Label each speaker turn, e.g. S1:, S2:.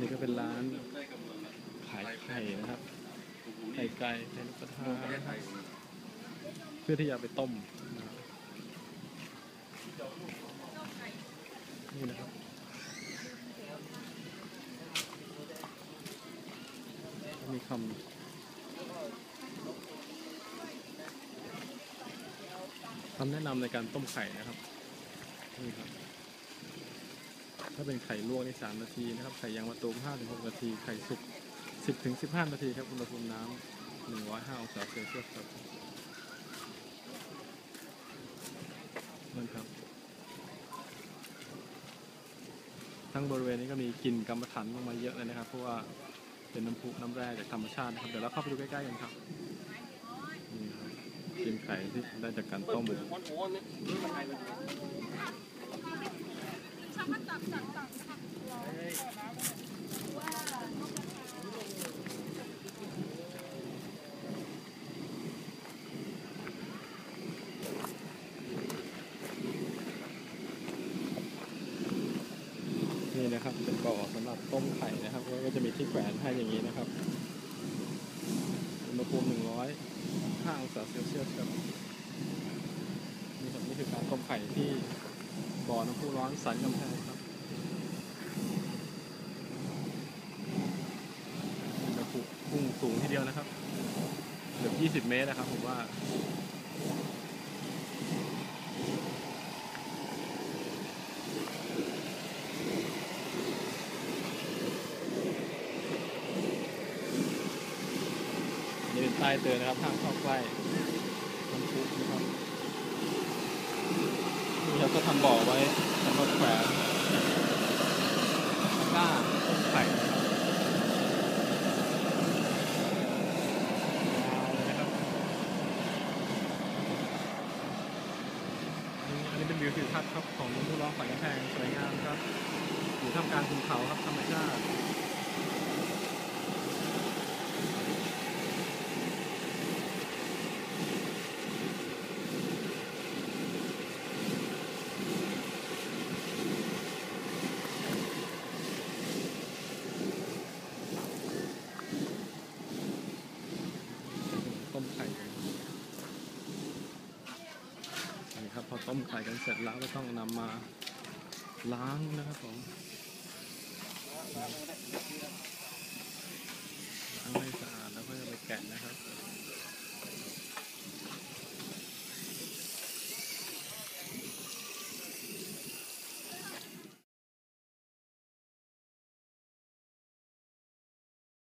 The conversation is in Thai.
S1: นี่ก็เป็นร้านขายไข่นะครับ ไข่ไก่ไข่นกกระทานะเพื่อที่จะไปต้มนี่นะครับมีคำคำแนะนำในการต้มไข่นะครับนี่ครับ ถ้าเป็นไข่ลวกนี่สามนาทีนะครับ ไข่ยางมะตูมห้าถึงหกนาที ไข่สุกสิบถึงสิบห้านาทีครับ อุณหภูมิน้ำหนึ่งร้อยห้าองศาเซลเซียสครับนั่นครับ ทั้งบริเวณนี้ก็มีกลิ่นกรรมฐานลงมาเยอะเลยนะครับ เพราะว่าเป็นน้ำพุน้ำแร่จากธรรมชาตินะครับ เดี๋ยวเราเข้าไปดูใกล้ๆกันครับนี่ครับกินไข่ที่ได้จากการต้ม นี่นะครับเป็นบ่อสำหรับต้มไข่นะครับแล้วก็จะมีที่แขวนให้อย่างนี้นะครับอุณหภูมิ105องศาเซลเซียสครับนี่ครับนี่คือการต้มไข่ที่ บ่อน้ำพุร้อนสันกำแพงครับอุณหภูพุ่งสูงทีเดียวนะครับเกือบ20 เมตรนะครับผมว่านี่เป็นป้ายเตือนนะครับห้ามเข้าใกล้น้ำพุนะครับนี่ครับ ก็ทำบ่อไว้สำหรับแขวนก้าต้มไข่นะครับยาวเลยนะครับอันนี้อันนี้เป็นวิวทิวทัศน์ครับของมุมร้องฝันกำแพงสวยงามครับอยู่ท่ามกลางภูเขาครับธรรมชาติ ต้มไข่กันนี่ครับ พอต้มไข่กันเสร็จแล้วก็ต้องนำมาล้างนะครับผมล้างให้สะอาดแล้วก็จะไปแกะนะครับ